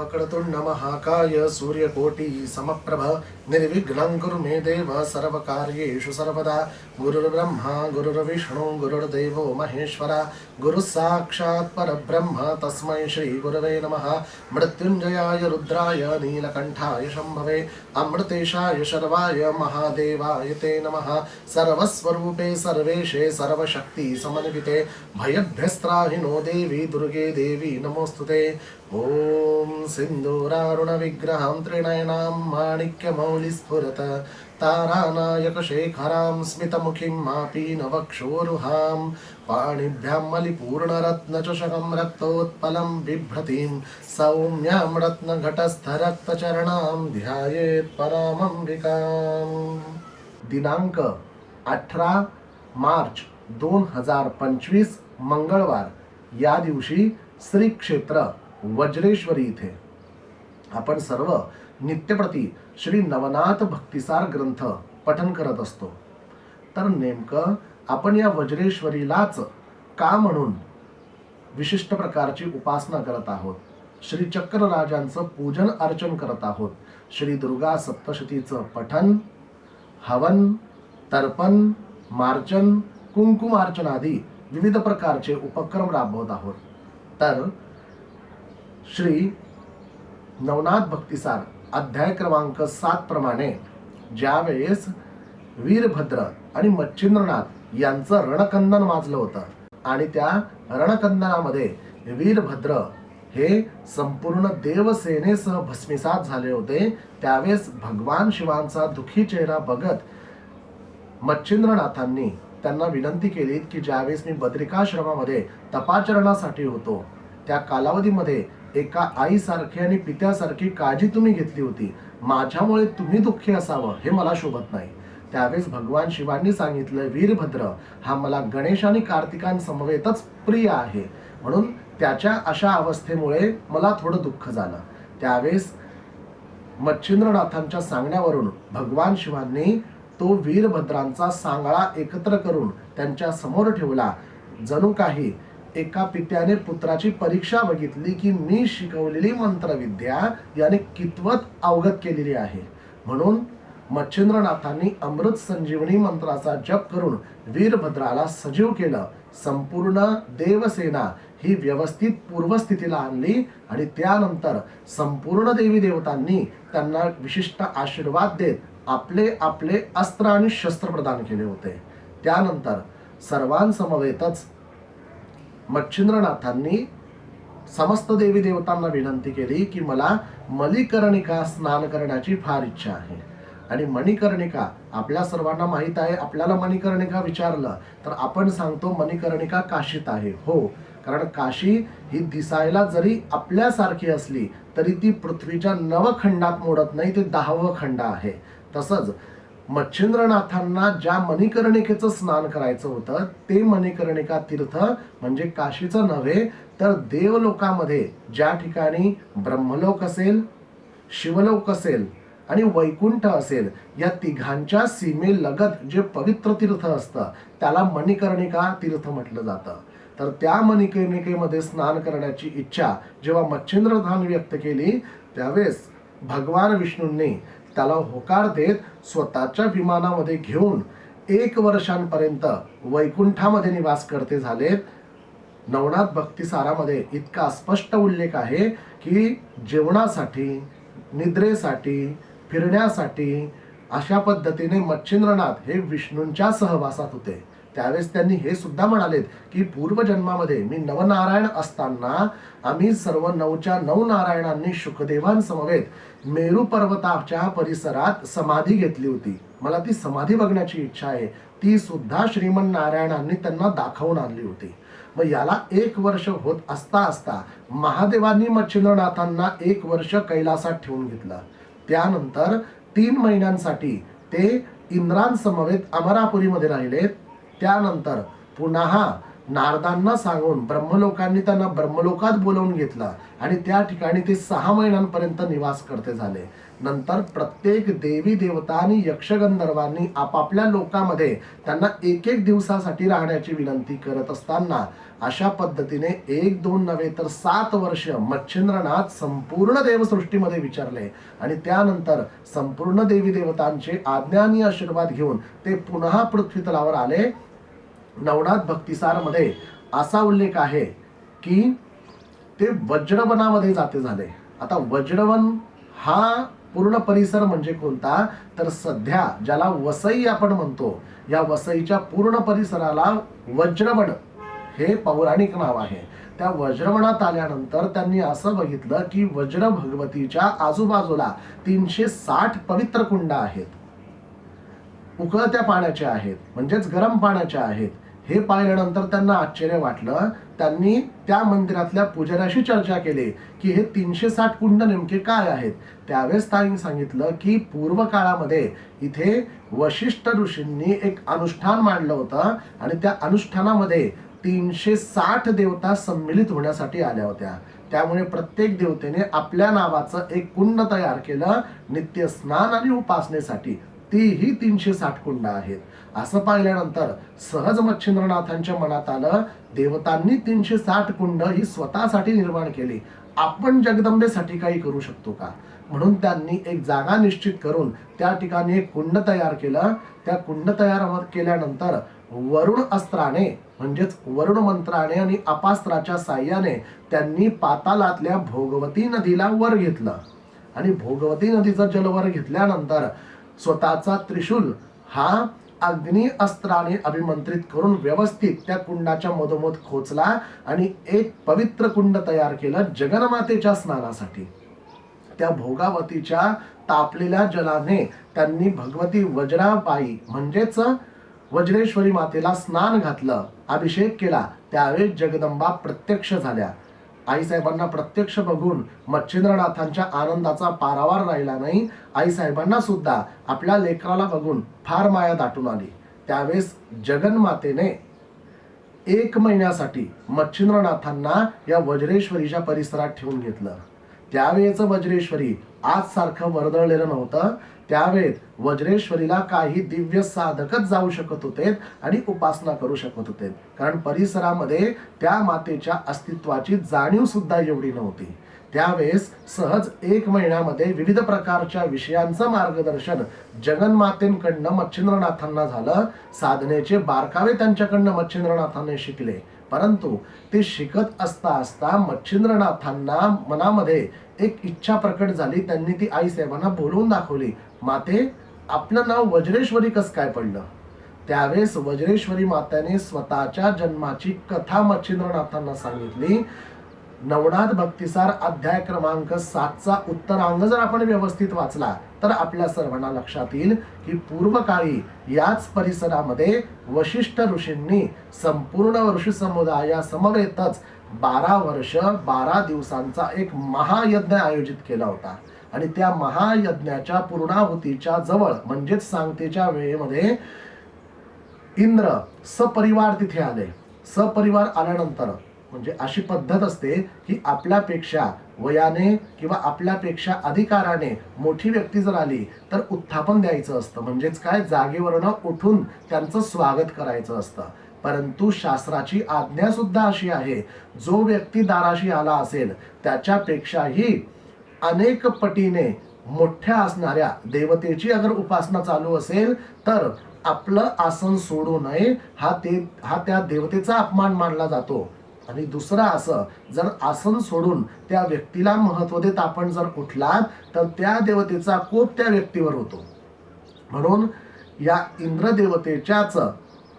वक्रतुण्ड महाकाय सूर्यकोटि समप्रभ निर्विघ्नं कुरु मे देव सर्वकार्येषु सर्वदा गुरुर्ब्रह्मा गुरुर्विष्णु गुरुर्देवो महेश्वरा गुरुः साक्षात् परब्रह्म तस्मै श्रीगुरवे नमः मृत्युञ्जयाय रुद्राय नीलकण्ठाय शम्भवे अमृतेशाय शर्वाय महादेवाय ते नमः सर्वस्वरूपे सर्वेशे सर्वशक्ति समन्विते भयभ्यस्त्राहिनो देवी दुर्गे देवी नमोऽस्तु ते ॐ सिन्दूरारुणविग्रहं त्रिनयनां माणिक्यमौलिस्फुरत तारानायकशेखरां स्मितमुखीं मापीनवक्षोरुहां पाणिभ्यां मलिपूर्णरत्नचषकं रक्तोत्पलं बिभ्रतीं सौम्यां रत्नघटस्थरक्तचरणां ध्यायेत् परामम्बिकाम्। दिनांक अठरा मार्च दोन हजार पंचवीस मंगळवार या दिवशी श्री क्षेत्र वज्रेश्वरी इथे. आपण सर्व नित्यप्रती श्री नवनाथ भक्तिसार ग्रंथ पठन करत असतो. तर नेमकं आपण या वज्रेश्वरीलाच का म्हणून विशिष्ट प्रकारची उपासना करत आहोत? श्री चक्रराजांचं पूजन अर्चन करत आहोत. श्री दुर्गा सप्तशतीचं पठन हवन तर्पण मार्चन कुंकुमार्चन आदी विविध प्रकारचे उपक्रम राबवत आहोत. तर श्री नवनाथ भक्तिसार अध्याय क्रमांक सात प्रमाणे ज्यावेळेस वीरभद्र आणि मच्छिंद्रनाथ यांचं रणकंदन वाजलं होतं आणि त्या रणकंदनामध्ये वीरभद्र हे संपूर्ण देवसेनेसह भस्मिसात झाले होते त्यावेळेस भगवान शिवांचा दुखी चेहरा बघत मच्छिंद्रनाथांनी त्यांना विनंती केली की ज्यावेळेस मी बद्रिकाश्रमामध्ये तपाचरणासाठी होतो त्या कालावधीमध्ये एका आईसारखी आणि पित्यासारखी काळजी तुम्ही घेतली होती. माझ्यामुळे तुम्ही दुःखी असावं हे मला शोभत नाही. त्यावेळेस भगवान शिवांनी सांगितलं वीरभद्र हा मला गणेश आणि कार्तिकांसमवेतच प्रिय आहे. म्हणून त्याच्या अशा अवस्थेमुळे मला थोडं दुःख झालं. त्यावेळेस मच्छिंद्रनाथांच्या सांगण्यावरून भगवान शिवांनी तो वीरभद्रांचा सांगळा एकत्र करून त्यांच्यासमोर ठेवला. जणू काही एका पित्याने पुत्राची परीक्षा बघितली की मी शिकवलेली मंत्रविद्या याने कितवत अवगत केलेली आहे. म्हणून मच्छिंद्रनाथांनी अमृत संजीवनी मंत्राचा जप करून वीरभद्राला सजीव केलं. संपूर्ण देवसेना ही व्यवस्थित पूर्वस्थितीला आणली आणि त्यानंतर संपूर्ण देवी देवतांनी त्यांना विशिष्ट आशीर्वाद देत आपले आपले अस्त्र आणि शस्त्र प्रदान केले होते. त्यानंतर सर्वांसमवेतच मच्छिंद्रनाथांनी समस्त देवी देवतांना विनंती केली की मला मलिकर्णिका स्नान करण्याची फार इच्छा आहे. आणि मणिकर्णिका आपल्या सर्वांना माहीत आहे आपल्याला मणिकर्णिका विचारलं तर आपण सांगतो मणिकर्णिका काशीत आहे. हो कारण काशी ही दिसायला जरी आपल्यासारखी असली तरी ती पृथ्वीच्या नवखंडात मोडत नाही ते दहावं खंड आहे. तसंच मच्छिंद्रनाथांना ज्या मणिकर्णिकेचं स्नान करायचं होतं ते मणिकर्णिका तीर्थ म्हणजे काशीचं नव्हे तर देवलोकामध्ये ज्या ठिकाणी ब्रह्मलोक असेल शिवलोक असेल आणि वैकुंठ असेल या तिघांच्या सीमेलगत जे पवित्र तीर्थ असतं त्याला मणिकर्णिका तीर्थ म्हटलं जातं. तर त्या मणिकर्णिकेमध्ये स्नान करण्याची इच्छा जेव्हा मच्छिंद्रधान व्यक्त केली त्यावेळेस भगवान विष्णूंनी त्याला होकार देत स्वतःच्या विमानामध्ये घेऊन एक वर्षांपर्यंत वैकुंठामध्ये निवास करते झालेत नवनाथ भक्तिसारामध्ये इतका स्पष्ट उल्लेख आहे की जेवणासाठी निद्रेसाठी फिरण्यासाठी अशा पद्धतीने मच्छिंद्रनाथ हे विष्णूंच्या सहवासात होते. त्यावेळेस त्यांनी हे सुद्धा म्हणालेत की पूर्वजन्मामध्ये मी नवनारायण असताना आम्ही सर्व नऊच्या नऊ नारायणांनी शुकदेवांसमवेत मेरू पर्वताच्या परिसरात समाधी घेतली होती. मला ती समाधी बघण्याची इच्छा आहे. ती सुद्धा श्रीमन नारायणांनी त्यांना दाखवून आणली होती. मग याला एक वर्ष होत असता असता महादेवांनी मच्छिंद्रनाथांना एक वर्ष कैलासात ठेवून घेतलं. त्यानंतर तीन महिन्यांसाठी ते इंद्रांसमवेत अमरापुरीमध्ये राहिलेत त्यानंतर पुन्हा नारदांना सांगून ब्रह्मलोकांनी त्यांना ब्रह्मलोकात बोलवून घेतलं आणि त्या ठिकाणी ते सहा महिन्यांपर्यंत निवास करते झाले. नंतर प्रत्येक देवी देवता आणि यक्षगंधर्वांनी आपापल्या लोकामध्ये त्यांना एक एक दिवसासाठी राहण्याची विनंती करत असताना अशा पद्धतीने एक दोन नव्हे तर सात वर्ष मच्छिंद्रनाथ संपूर्ण देवसृष्टीमध्ये विचारले आणि त्यानंतर संपूर्ण देवी देवतांचे आज्ञा आणि आशीर्वाद घेऊन ते पुन्हा पृथ्वीतलावर आले. नवनाथ भक्तिसारमध्ये असा उल्लेख आहे की ते वज्रवनामध्ये जाते झाले. आता वज्रवन हा पूर्ण परिसर म्हणजे कोणता? तर सध्या ज्याला वसई आपण म्हणतो या वसईच्या पूर्ण परिसराला वज्रवन हे पौराणिक नाव आहे. त्या वज्रवणात आल्यानंतर त्यांनी असं बघितलं की वज्र भगवतीच्या आजूबाजूला तीनशे साठ पवित्र कुंड आहेत. उकळत्या पाण्याच्या आहेत म्हणजेच गरम पाण्याचे आहेत. हे पाहिल्यानंतर त्यांना आश्चर्य वाटलं. त्यांनी त्या मंदिरातल्या पुजाऱ्याशी चर्चा केली की हे तीनशे साठ कुंड नेमके काय आहेत? त्यावेळेस त्यांनी सांगितलं की पूर्व काळामध्ये इथे वशिष्ठ ऋषींनी एक अनुष्ठान मांडलं होतं आणि त्या अनुष्ठानामध्ये तीनशे साठ देवता संमिलित होण्यासाठी आल्या होत्या. त्यामुळे प्रत्येक देवतेने आपल्या नावाचं एक कुंड तयार केलं नित्य स्नान आणि उपासनेसाठी. तीही तीनशे साठ कुंड आहेत. असं पाहिल्यानंतर सहज मच्छिंद्रनाथांच्या मनात आलं देवतांनी तीनशे साठ कुंड ही स्वतःसाठी निर्माण केली. आपण जगदंबेसाठी काही करू शकतो का? म्हणून त्यांनी एक जागा निश्चित करून त्या ठिकाणी एक कुंड तयार केलं. त्या कुंड तयार हो-, केल्यानंतर वरुण अस्त्राने म्हणजेच वरुण मंत्राने आणि अपास्त्राच्या साह्याने त्यांनी पातालातल्या भोगवती नदीला वर घेतलं. आणि भोगवती नदीचं जल वर घेतल्यानंतर स्वतःचा त्रिशूल हा अग्नी अस्त्राने अभिमंत्रित करून व्यवस्थित त्या कुंडाच्या मधोमध खोचला आणि एक पवित्र कुंड तयार केलं जगन्मातेच्या स्नानासाठी. त्या भोगावतीच्या तापलेल्या जलाने त्यांनी भगवती वज्राबाई म्हणजेच वज्रेश्वरी मातेला स्नान घातलं अभिषेक केला. त्यावेळेस जगदंबा प्रत्यक्ष झाल्या. आईसाहेबांना प्रत्यक्ष बघून मच्छिंद्रनाथांच्या आनंदाचा पारावार राहिला नाही. आईसाहेबांना सुद्धा आपल्या लेकराला बघून फार माया दाटून आली. त्यावेळेस जगन्मातेने एक महिन्यासाठी मच्छिंद्रनाथांना या वज्रेश्वरीच्या परिसरात ठेवून घेतलं. त्यावेळेचं वज्रेश्वरी आज सारखं वर्दळलेलं नव्हतं. त्यावेळेत वज्रेश्वरीला काही दिव्य साधकच जाऊ शकत होते आणि उपासना करू शकत होते. कारण परिसरामध्ये त्या मातेच्या अस्तित्वाची जाणीव सुद्धा एवढी नव्हती. त्यावेळेस सहज एक महिन्यामध्ये विविध प्रकारच्या विषयांचं मार्गदर्शन जगन्मातेंकडनं मच्छिंद्रनाथांना झालं. साधनेचे बारकावे त्यांच्याकडनं मच्छिंद्रनाथांनी शिकले. परंतु ते शिकत असता असता मच्छिंद्रनाथांना मनामध्ये एक इच्छा प्रकट झाली. त्यांनी ती आई साहेबांना बोलवून दाखवली. माते आपलं नाव वज्रेश्वरी कस काय पडलं? त्यावेळेस वज्रेश्वरी मात्याने स्वतःच्या जन्माची कथा मच्छिंद्रनाथांना सांगितली. नवनाथ भक्तिसार अध्याय क्रमांक सातचा उत्तरांग जर आपण व्यवस्थित वाचला तर आपल्या सर्वांना लक्षात येईल की पूर्वकाळी याच परिसरामध्ये वशिष्ठ ऋषींनी संपूर्ण ऋषी समुदायासमवेतच बारा वर्ष बारा दिवसांचा एक महायज्ञ आयोजित केला होता. आणि त्या महायज्ञाच्या पूर्णाहुतीच्या जवळ म्हणजेच सांगतेच्या वेळेमध्ये इंद्र सपरिवार तिथे आले. सपरिवार आल्यानंतर म्हणजे अशी पद्धत असते की आपल्यापेक्षा वयाने किंवा आपल्यापेक्षा अधिकाराने मोठी व्यक्ती जर आली तर उत्थापन द्यायचं असतं. म्हणजेच काय? जागेवरनं उठून त्यांचं स्वागत करायचं असतं. परंतु शास्त्राची आज्ञा सुद्धा अशी आहे जो व्यक्ती दाराशी आला असेल त्याच्यापेक्षाही अनेक पटीने मोठ्या असणाऱ्या देवतेची अगर उपासना चालू असेल तर आपलं आसन सोडू नये हा ते हा त्या देवतेचा अपमान मानला जातो. आणि दुसरं असं जर आसन सोडून त्या व्यक्तीला महत्त्व देत आपण जर उठलात तर त्या देवतेचा कोप त्या व्यक्तीवर होतो. म्हणून या इंद्रदेवतेच्याच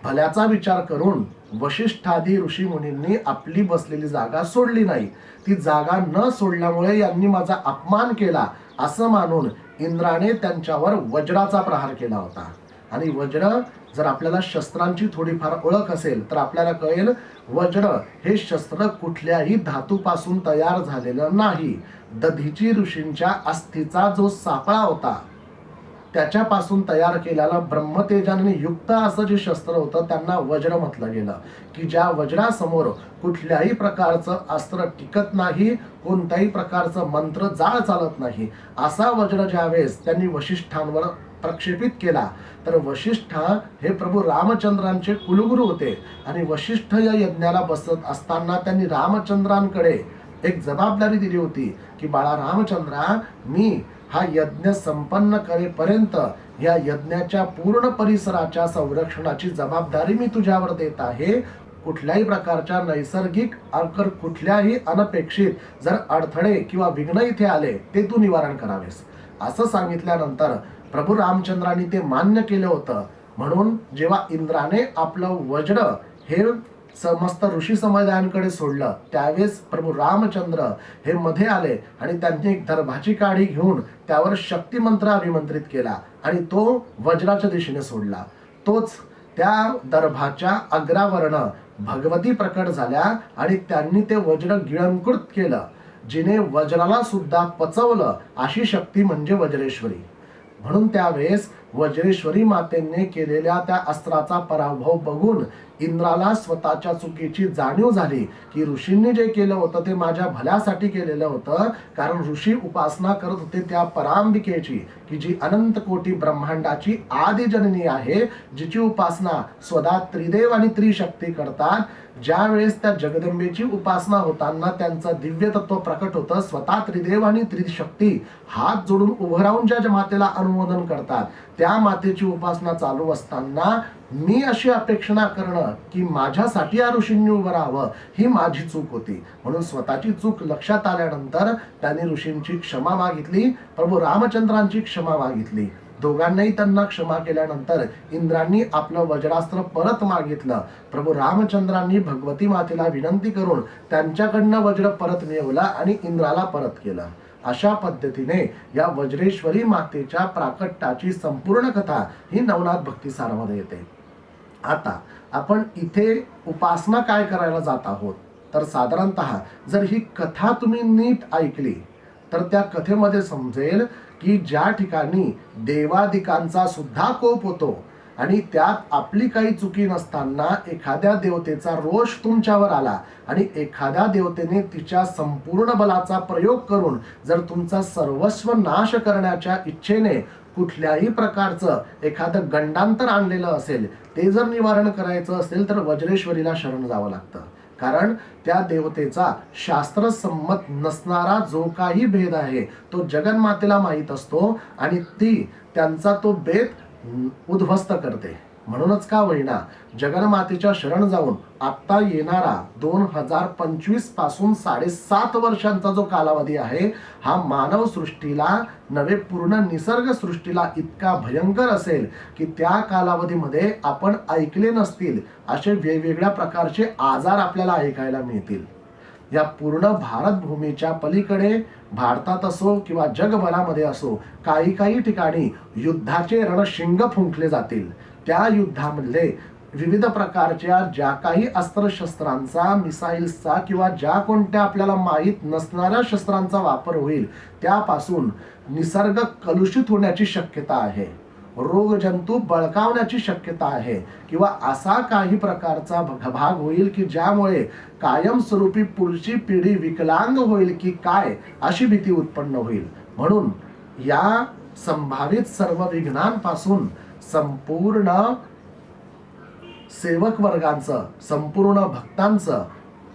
भल्याचा विचार करून वशिष्ठादी ऋषी मुनींनी आपली बसलेली जागा सोडली नाही. ती जागा न सोडल्यामुळे यांनी माझा अपमान केला असं मानून इंद्राने त्यांच्यावर वज्राचा प्रहार केला होता. आणि वज्र जर आपल्याला शस्त्रांची थोडीफार ओळख असेल तर आपल्याला कळेल वज्र हे शस्त्र कुठल्याही धातूपासून तयार झालेलं नाही. दधीची ऋषींच्या अस्थीचा जो सापळा होता त्याच्यापासून तयार केलेलं ब्रह्मतेजाने युक्त असं जे शस्त्र होतं त्यांना वज्र म्हटलं गेलं. की ज्या वज्रासमोर कुठल्याही प्रकारचं अस्त्र टिकत नाही कोणत्याही प्रकारचं मंत्र जाळ चालत नाही असा वज्र ज्यावेळेस त्यांनी वशिष्ठांवर प्रक्षेपित केला तर वशिष्ठ हे प्रभू रामचंद्रांचे कुलगुरू होते. आणि वशिष्ठ या यज्ञाला बसत असताना त्यांनी रामचंद्रांकडे एक जबाबदारी दिली होती की बाळा रामचंद्रा मी हा यज्ञ संपन्न करेपर्यंत या यज्ञाच्या पूर्ण परिसराच्या संरक्षणाची जबाबदारी मी तुझ्यावर देत आहे. कुठल्याही प्रकारच्या नैसर्गिक अकर कुठल्याही अनपेक्षित जर अडथळे किंवा विघ्न इथे आले ते तू निवारण करावेस. असं सांगितल्यानंतर प्रभू रामचंद्रांनी ते मान्य केलं होतं. म्हणून जेव्हा इंद्राने आपलं वज्र हे समस्त ऋषी समुदायांकडे सोडलं. त्यावेळेस प्रभू रामचंद्र हे मध्ये आले आणि त्यांनी दर्भाची काढी घेऊन त्यावर शक्तिमंत्र अभिमंत्रित केला आणि तो वज्राच्या दिशेने सोडला. तोच त्या दर्भाच्या अग्रावरण भगवती प्रकट झाल्या आणि त्यांनी ते वज्र गिळंकृत केलं जिने वज्राला सुद्धा पचवलं अशी शक्ती म्हणजे वज्रेश्वरी. म्हणून त्यावेळेस वज्रेश्वरी मातेने केलेल्या त्या अस्त्राचा पराभव बघून इंद्राला स्वतःच्या चुकीची जाणीव झाली की ऋषींनी जे केलं होतं ते माझ्या भल्यासाठी केलेलं होतं. कारण ऋषी उपासना करत होते त्या परांबिकेची की जी अनंत कोटी ब्रह्मांडाची आदिजननी आहे जिची उपासना स्वतः त्रिदेव आणि त्रिशक्ती करतात. ज्या वेळेस त्या जगदंबेची उपासना होताना त्यांचं दिव्य तत्व प्रकट होतं स्वतः त्रिदेव आणि त्रिशक्ती हात जोडून उभं राहून ज्या जमातेला अनुमोदन करतात. त्या मातेची उपासना चालू असताना मी अशी अपेक्षा करणं की माझ्यासाठी या ऋषींनी उभं राहावं ही माझी चूक होती. म्हणून स्वतःची चूक लक्षात आल्यानंतर त्यांनी ऋषींची क्षमा मागितली प्रभू रामचंद्रांची क्षमा मागितली. दोघांनाही त्यांना क्षमा केल्यानंतर इंद्रांनी आपलं वज्रास्त्र परत मागितलं. प्रभू रामचंद्रांनी भगवती मातेला विनंती करून त्यांच्याकडनं वज्र परत मिळवलं आणि इंद्राला परत केलं. अशा पद्धतीने या वज्रेश्वरी मातेच्या प्राकट्टाची संपूर्ण कथा ही नवनाथ भक्तिसारामध्ये येते. आता आपण इथे उपासना काय करायला जात आहोत? तर साधारणतः जर ही कथा तुम्ही नीट ऐकली तर त्या कथेमध्ये समजेल की ज्या ठिकाणी देवादिकांचा सुद्धा कोप होतो आणि त्यात आपली काही चुकी नसताना एखाद्या देवतेचा रोष तुमच्यावर आला आणि एखाद्या देवतेने तिच्या संपूर्ण बलाचा प्रयोग करून जर तुमचा सर्वस्व नाश करण्याच्या इच्छेने कुठल्याही प्रकारचं एखादं गंडांतर आणलेलं असेल ते जर निवारण करायचं असेल तर वज्रेश्वरीला शरण जावं लागतं. कारण त्या देवतेचा शास्त्रसंमत नसणारा जो काही भेद आहे तो जगन्मातेला माहीत असतो आणि ती त्यांचा तो भेद उद्ध्वस्त करते. म्हणूनच का होईना जगन्मातेच्या शरण जाऊन आत्ता येणारा दोन हजार पंचवीसपासून साडेसात वर्षांचा जो कालावधी आहे हा मानव सृष्टीला नवे पूर्ण निसर्ग सृष्टीला इतका भयंकर असेल की त्या कालावधीमध्ये आपण ऐकले नसतील असे वेगवेगळ्या प्रकारचे आजार आपल्याला ऐकायला मिळतील. या पूर्ण भारत भूमीच्या पलीकडे भारतात असो किंवा जगभरामध्ये असो काही काही ठिकाणी युद्धाचे रणशिंग फुंकले जातील. त्या युद्धामधले विविध प्रकारच्या ज्या काही अस्त्रशस्त्रांचा मिसाईल्सचा किंवा ज्या कोणत्या आपल्याला माहीत नसणाऱ्या शस्त्रांचा वापर होईल त्यापासून निसर्ग कलुषित होण्याची शक्यता आहे. रोगजंतू बळकावण्याची शक्यता आहे किंवा असा काही प्रकारचा भाग होईल की ज्यामुळे कायमस्वरूपी पुढची पिढी विकलांग होईल की काय अशी भीती उत्पन्न होईल. म्हणून या संभावित सर्व विघ्नांपासून संपूर्ण सेवक वर्गांचं संपूर्ण भक्तांचं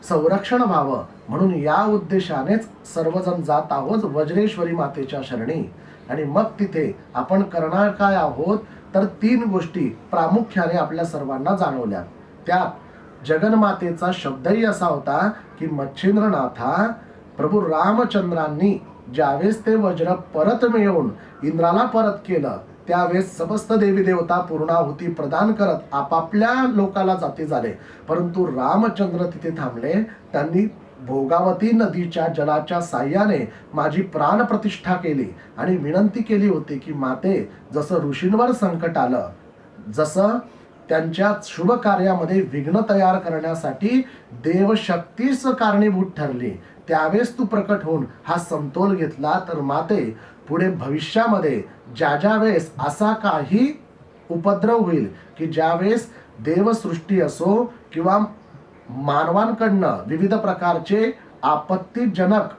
संरक्षण व्हावं. म्हणून या उद्देशानेच सर्वजण जात आहोत वज्रेश्वरी मातेच्या शरणी. आणि मग तिथे आपण करणार काय आहोत? तर तीन गोष्टी प्रामुख्याने आपल्या सर्वांना जाणवल्या. त्यात जगन्मातेचा शब्दही असा होता की मच्छिंद्रनाथा प्रभू रामचंद्रांनी ज्यावेळेस ते वज्र परत मिळवून इंद्राला परत केलं त्यावेळेस समस्त देवी देवता पूर्णाहुती प्रदान करत आपापल्या लोकाला जाती झाले. परंतु रामचंद्र तिथे थांबले. त्यांनी भोगावती नदीच्या जलाच्या साह्याने माझी प्राण प्रतिष्ठा केली आणि विनंती केली होती की माते जसं ऋषींवर संकट आलं जसं त्यांच्या शुभ कार्यामध्ये विघ्न तयार करण्यासाठी देवशक्तीच कारणीभूत ठरली त्यावेळेस तू प्रकट होऊन हा समतोल घेतला तर माते पुढे भविष्यामध्ये ज्या ज्या वेळेस असा काही उपद्रव होईल की ज्यावेळेस देवसृष्टी असो किंवा मानवांकडनं विविध प्रकारचे आपत्तीजनक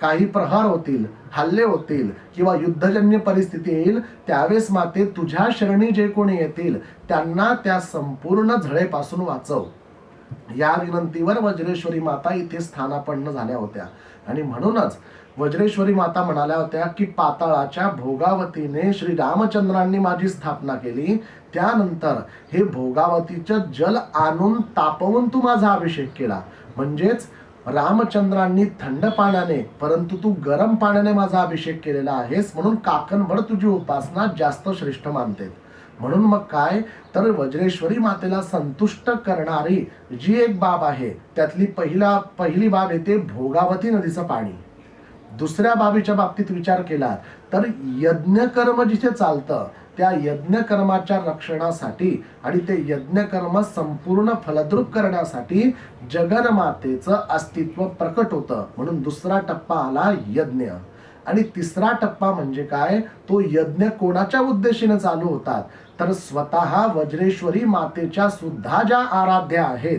काही प्रहार होतील हल्ले होतील किंवा युद्धजन्य परिस्थिती येईल त्यावेळेस माते तुझ्या शरणी जे कोणी येतील त्यांना त्या संपूर्ण झळेपासून वाचव. या विनंतीवर वज्रेश्वरी माता इथे स्थानापन्न झाल्या होत्या. आणि म्हणूनच वज्रेश्वरी माता म्हणाल्या होत्या की पाताळाच्या भोगावतीने श्री रामचंद्रांनी माझी स्थापना केली. त्यानंतर हे भोगावतीचं जल आणून तापवून तू माझा अभिषेक केला. म्हणजेच रामचंद्रांनी थंड पाण्याने परंतु तू गरम पाण्याने माझा अभिषेक केलेला आहेस म्हणून काकणभर तुझी उपासना जास्त श्रेष्ठ मानते. म्हणून मग काय? तर वज्रेश्वरी मातेला संतुष्ट करणारी जी एक बाब आहे त्यातली पहिला पहिली बाब येते भोगावती नदीचं पाणी. दुसऱ्या बाबीच्या बाबतीत विचार केला तर यज्ञकर्म जिथे चालतं. त्या यज्ञकर्माच्या रक्षणासाठी आणि ते यज्ञकर्म संपूर्ण फलद्रूप करण्यासाठी जगन्मातेचं अस्तित्व प्रकट होतं. म्हणून दुसरा टप्पा आला यज्ञ. आणि तिसरा टप्पा म्हणजे काय? तो यज्ञ कोणाच्या उद्देशीने चालू होतात? तर स्वतः वज्रेश्वरी मातेच्या सुद्धा ज्या आराध्या आहेत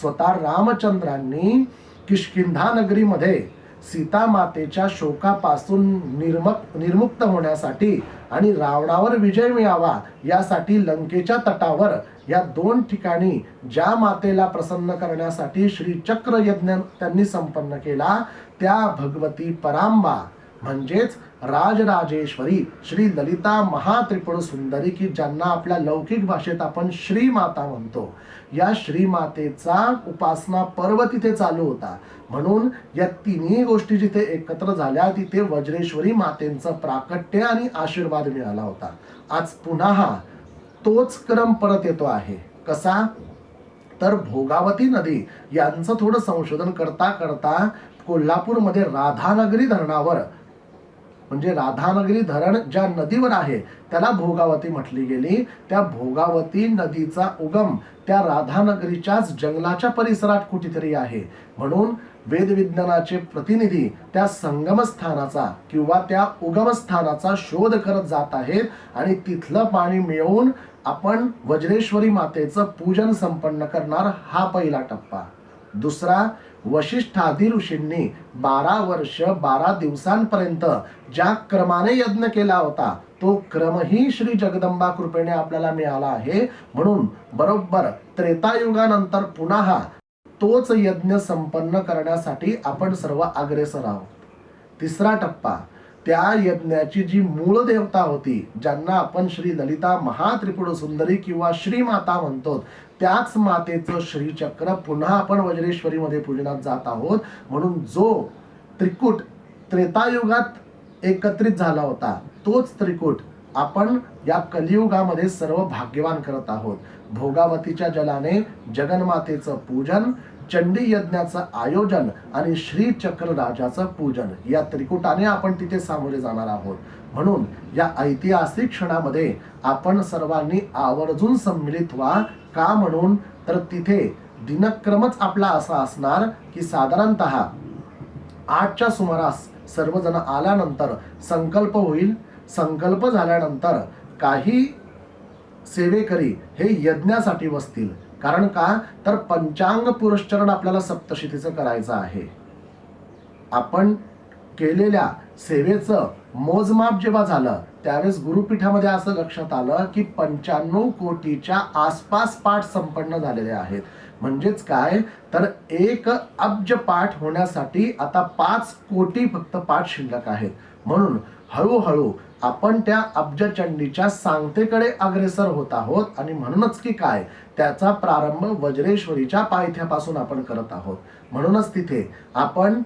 स्वतः रामचंद्रांनी किष्किंधा नगरीमध्ये सीतामातेच्या शोकापासून निर्मक निर्मुक्त होण्यासाठी आणि रावणावर विजय मिळावा यासाठी लंकेच्या तटावर या दोन ठिकाणी ज्या मातेला प्रसन्न करण्यासाठी श्रीचक्र यज्ञ त्यांनी संपन्न केला त्या भगवती परांबा. म्हणजेच राजराजेश्वरी श्री ललिता महात्रिपुर सुंदरी की ज्यांना आपल्या लौकिक भाषेत आपण श्रीमाता म्हणतो. या श्रीमातेचा उपासना पर्व तिथे चालू होता. म्हणून या तिन्ही गोष्टी जिथे एकत्र झाल्या तिथे वज्रेश्वरी मातेंचं प्राकट्य आणि आशीर्वाद मिळाला होता. आज पुन्हा हा तोच क्रम परत येतो आहे. कसा? तर भोगावती नदी यांचं थोडं संशोधन करता करता कोल्हापूरमध्ये राधानगरी धरणावर म्हणजे राधानगरी धरण ज्या नदीवर आहे त्याला भोगावती म्हटली गेली. त्या भोगावती नदीचा उगम त्या राधानगरीच्याच जंगलाच्या परिसरात कुठेतरी आहे. म्हणून वेदविज्ञानाचे प्रतिनिधी त्या संगमस्थानाचा किंवा त्या उगमस्थानाचा शोध करत जात आहेत आणि तिथलं पाणी मिळवून आपण वज्रेश्वरी मातेचं पूजन संपन्न करणार हा पहिला टप्पा. दुसरा वशिष्ठादी ऋषींनी बारा वर्ष बारा दिवसांपर्यंत ज्या क्रमाने यज्ञ केला होता तो क्रमही श्री जगदंबा कृपेने आपल्याला मिळाला आहे. म्हणून बरोबर त्रेतायुगानंतर पुन्हा तोच यज्ञ संपन्न करण्यासाठी आपण सर्व अग्रेसर आहोत. तिसरा टप्पा त्या यज्ञाची जी मूळ देवता होती ज्यांना आपण श्री ललिता महात्रिपुड सुंदरी किंवा श्रीमाता म्हणतो त्याच मातेचं श्रीचक्र पुन्हा आपण वज्रेश्वरीमध्ये पूजनात जात आहोत. म्हणून जो त्रिकूट त्रेतायुगात एकत्रित झाला होता तोच त्रिकूट आपण या कलियुगामध्ये सर्व भाग्यवान करत आहोत. भोगावतीच्या जलाने जगन्मातेचं पूजन चंडी यज्ञाचं आयोजन आणि श्री चक्र राजाचं पूजन या त्रिकुटाने आपण तिथे सामोरे जाणार आहोत. म्हणून या ऐतिहासिक क्षणामध्ये आपण सर्वांनी आवर्जून सम्मिलित व्हा. का म्हणून? तर तिथे दिनक्रमच आपला असा असणार की साधारणतः आठच्या सुमारास सर्वजण आल्यानंतर संकल्प होईल. संकल्प झाल्यानंतर काही सेवेकरी हे यज्ञासाठी बसतील. कारण का? तर पंचांग पुरस्चरण आपल्याला सप्तशतीचं करायचं आहे. आपण केलेल्या सेवेचं मोजमाप जेव्हा झालं त्यावेळेस गुरुपीठामध्ये असं लक्षात आलं की पंच्याण्णव कोटीच्या आसपास पाठ संपन्न झालेले आहेत. म्हणजेच काय? तर एक अब्ज पाठ होण्यासाठी आता पाच कोटी फक्त पाठ शिल्लक आहेत. म्हणून हळूहळू आपण त्या अब्जचंडीच्या सांगतेकडे अग्रेसर होत आहोत आणि म्हणूनच की काय? त्याचा प्रारंभ वज्रेश्वरीच्या पायथ्यापासून आपण करत आहोत. म्हणूनच तिथे आपण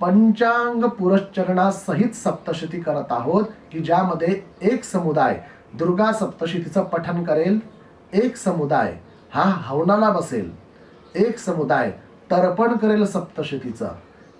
पंचांग पुरश्चरणासहित सप्तशती करत आहोत की ज्यामध्ये एक समुदाय दुर्गा सप्तशतीचं पठन करेल एक समुदाय हा हवनाला बसेल एक समुदाय तर्पण करेल सप्तशतीचं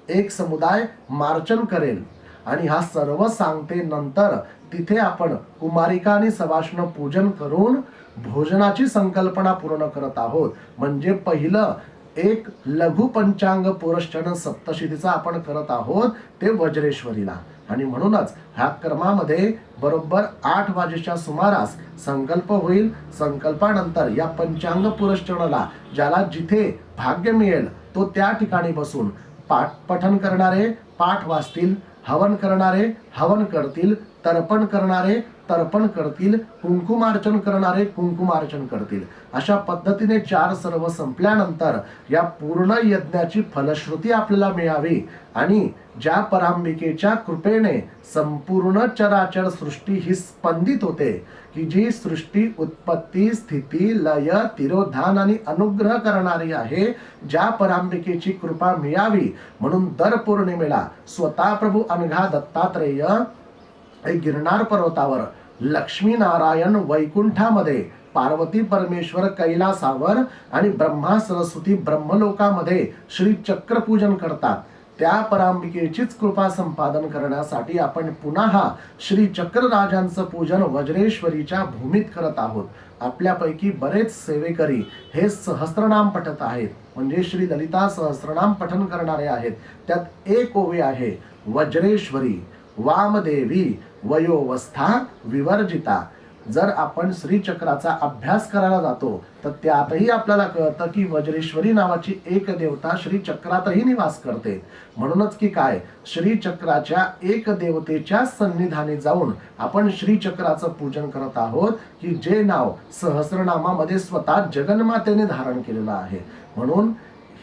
एक समुदाय मार्चन करेल. आणि हा सर्व सांगते नंतर तिथे आपण कुमारिका आणि सवाष्ण पूजन करून भोजनाची संकल्पना पूर्ण करत आहोत. म्हणजे पहिलं एक लघु पंचांग पुरश्चन सप्तशितीचा आपण करत आहोत ते वज्रेश्वरीला. आणि म्हणूनच ह्या क्रमामध्ये बरोबर आठ वाजेच्या सुमारास संकल्प होईल. संकल्पानंतर या पंचांग पुरश्चनाला ज्याला जिथे भाग्य मिळेल तो त्या ठिकाणी बसून पाठ पठन करणारे पाठ वाचतील हवन करणारे हवन करतील तर्पण करणारे तर्पण करतील कुंकुमार्चन करणारे कुंकुमार्चन करतील. अशा पद्धतीने चार सर्व संपल्यानंतर या पूर्ण यज्ञाची फलश्रुती आपल्याला मिळावी आणि ज्या परांबिकेच्या कृपेने संपूर्ण चराचर सृष्टी ही स्पंदित होते की जी सृष्टी उत्पत्ती स्थिती लय तिरोधान आणि अनुग्रह करणारी आहे ज्या परांबिकेची कृपा मिळावी म्हणून दर पौर्णिमेला स्वतः प्रभू अनघा दत्तात्रेय हे गिरनार पर्वतावर लक्ष्मीनारायण वैकुंठामध्ये पार्वती परमेश्वर कैलासावर आणि ब्रह्मा सरस्वती ब्रह्मलोकामध्ये श्री चक्रपूजन करतात. त्या परांबिकेचीच कृपा संपादन करण्यासाठी आपण पुन्हा श्री चक्रराजांचं पूजन वज्रेश्वरीच्या भूमीत करत आहोत. आपल्यापैकी बरेच सेवेकरी हे सहस्रनाम पठत आहेत. म्हणजे श्री ललिता सहस्रनाम पठन करणारे आहेत. त्यात एक ओवी आहे वज्रेश्वरी. वामदेवी वयोवस्था विवर्जिता. जर आपण श्रीचक्राचा अभ्यास करायला जातो तर त्यातही आपल्याला कळतं की वज्रेश्वरी नावाची एक देवता श्रीचक्रातही निवास करते. म्हणूनच की काय श्रीचक्राच्या एक देवतेच्या सन्निधानी जाऊन आपण श्रीचक्राचं पूजन करत आहोत की जे नाव सहस्रनामामध्ये स्वतः जगन्मातेने धारण केलेलं आहे. म्हणून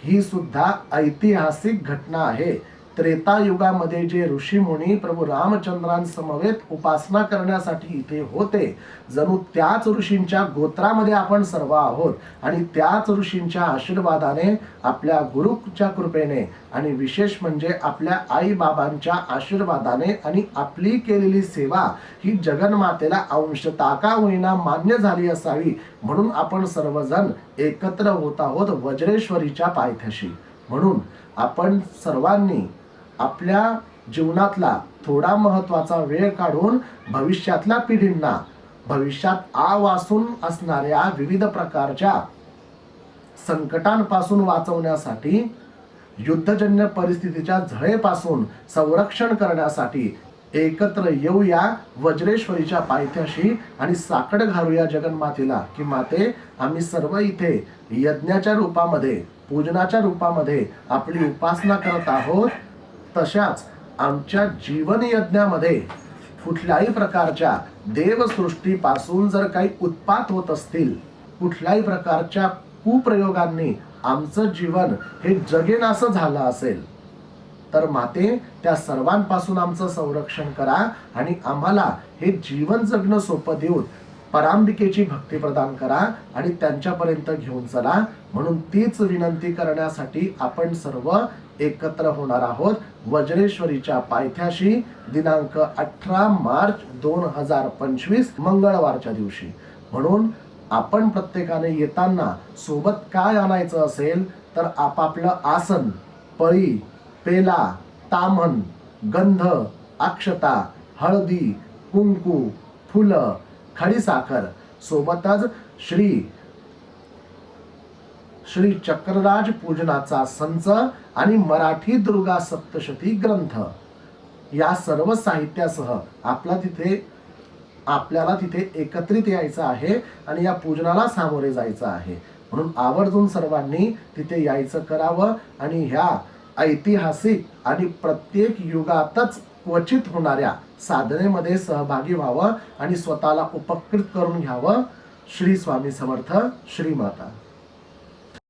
ही सुद्धा ऐतिहासिक घटना आहे. त्रेतायुगामध्ये जे ऋषीमुनी प्रभू रामचंद्रांसमवेत उपासना करण्यासाठी इथे होते जणू त्याच ऋषींच्या गोत्रामध्ये आपण सर्व आहोत आणि त्याच ऋषींच्या आशीर्वादाने आपल्या गुरुच्या कृपेने आणि विशेष म्हणजे आपल्या आई बाबांच्या आशीर्वादाने आणि आपली केलेली सेवा ही जगन्मातेला अंशता का होईना मान्य झाली असावी म्हणून आपण सर्वजण एकत्र होत आहोत वज्रेश्वरीच्या पायथ्याशी. म्हणून आपण सर्वांनी आपल्या जीवनातला थोडा महत्त्वाचा वेळ काढून भविष्यातल्या पिढींना भविष्यात आ वासून असणाऱ्या विविध प्रकारच्या संकटांपासून वाचवण्यासाठी युद्धजन्य परिस्थितीच्या झळेपासून संरक्षण करण्यासाठी एकत्र येऊया वज्रेश्वरीच्या पायथ्याशी आणि साकड घालूया जगन्मातेला की माते आम्ही सर्व इथे यज्ञाच्या रूपामध्ये पूजनाच्या रूपामध्ये आपली उपासना करत आहोत. तशाच आमच्या जीवन यज्ञामध्ये कुठल्याही प्रकारच्या देवसृष्टीपासून जर काही उत्पात होत असतील कुठल्याही प्रकारच्या कुप्रयोगांनी आमचं जीवन हे जगेनासं झालं असेल तर माते त्या सर्वांपासून आमचं संरक्षण करा आणि आम्हाला हे जीवन जगणं सोपं देऊन परांबिकेची भक्ती प्रदान करा आणि त्यांच्यापर्यंत घेऊन चला. म्हणून तीच विनंती करण्यासाठी आपण सर्व एकत्र होणार आहोत. वज्रेश्वरीच्या पायथ्याशी दिनांक अठरा मार्च दोन हजार पंचवीस मंगळवारच्या दिवशी. म्हणून आपण प्रत्येकाने येताना सोबत काय आणायचं असेल तर आपापलं आसन पळी पेला तामन गंध अक्षता हळदी कुंकू फुलं खडीसाखर सोबतच श्री श्री चक्रराज पूजनाचा संच आणि मराठी दुर्गा सप्तशती ग्रंथ. या सर्व साहित्यासह आपला तिथे आपल्याला तिथे एकत्रित यायचं आहे आणि या पूजनाला सामोरे जायचं आहे. म्हणून आवर्जून सर्वांनी तिथे यायचं करावं आणि ह्या ऐतिहासिक आणि प्रत्येक युगातच क्वचित होणाऱ्या साधनेमध्ये सहभागी व्हावं आणि स्वतःला उपकृत करून घ्यावं. श्री स्वामी समर्थ श्रीमाता.